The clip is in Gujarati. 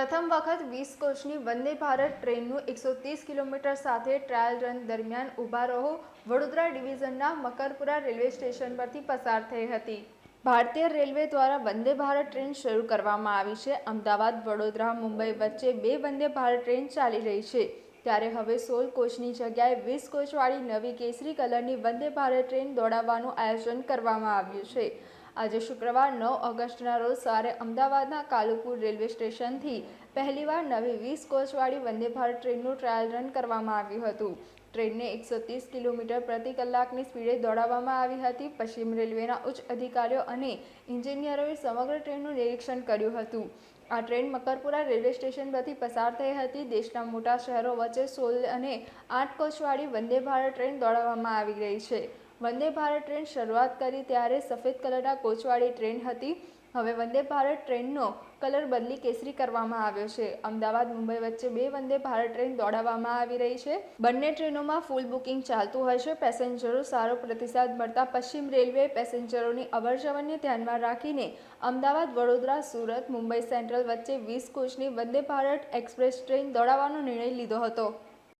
પ્રથમ વખત વીસ કોચની વંદે ભારત ટ્રેનનું એકસો ત્રીસ કિલોમીટર સાથે ટ્રાયલ રન દરમિયાન ઊભા રહો. વડોદરા ડિવિઝનના મકરપુરા રેલવે સ્ટેશન પરથી પસાર થઈ હતી. ભારતીય રેલવે દ્વારા વંદે ભારત ટ્રેન શરૂ કરવામાં આવી છે. અમદાવાદ, વડોદરા, મુંબઈ વચ્ચે બે વંદે ભારત ટ્રેન ચાલી રહી છે. ત્યારે હવે સોળ કોચની જગ્યાએ વીસ કોચવાળી નવી કેસરી કલરની વંદે ભારત ટ્રેન દોડાવવાનું આયોજન કરવામાં આવ્યું છે. આજે શુક્રવાર નવ ઓગસ્ટના રોજ સવારે અમદાવાદના કાલુપુર રેલવે સ્ટેશનથી પહેલીવાર નવી વીસ કોચવાળી વંદે ભારત ટ્રેનનું ટ્રાયલ રન કરવામાં આવ્યું હતું. ટ્રેનને એકસો ત્રીસ કિલોમીટર પ્રતિ કલાકની સ્પીડે દોડાવવામાં આવી હતી. પશ્ચિમ રેલવેના ઉચ્ચ અધિકારીઓ અને એન્જિનિયરોએ સમગ્ર ટ્રેનનું નિરીક્ષણ કર્યું હતું. આ ટ્રેન મકરપુરા રેલવે સ્ટેશન પરથી પસાર થઈ હતી. દેશના મોટા શહેરો વચ્ચે સોળ અને આઠ કોચવાળી વંદે ભારત ટ્રેન દોડાવવામાં આવી રહી છે. વંદે ભારત ટ્રેન શરૂઆત કરી ત્યારે સફેદ કલરના કોચવાળી ટ્રેન હતી. હવે વંદે ભારત ટ્રેનનો કલર બદલી કેસરી કરવામાં આવ્યો છે. અમદાવાદ, મુંબઈ વચ્ચે બે વંદે ભારત ટ્રેન દોડાવવામાં આવી રહી છે. બંને ટ્રેનોમાં ફૂલ બુકિંગ ચાલતું છે. પેસેન્જરો સારો પ્રતિસાદ મળતા પશ્ચિમ રેલવે પેસેન્જરોની અવરજવરને ધ્યાનમાં રાખીને અમદાવાદ, વડોદરા, સુરત, મુંબઈ સેન્ટ્રલ વચ્ચે વીસ કોચની વંદે ભારત એક્સપ્રેસ ટ્રેન દોડાવવાનો નિર્ણય લીધો હતો.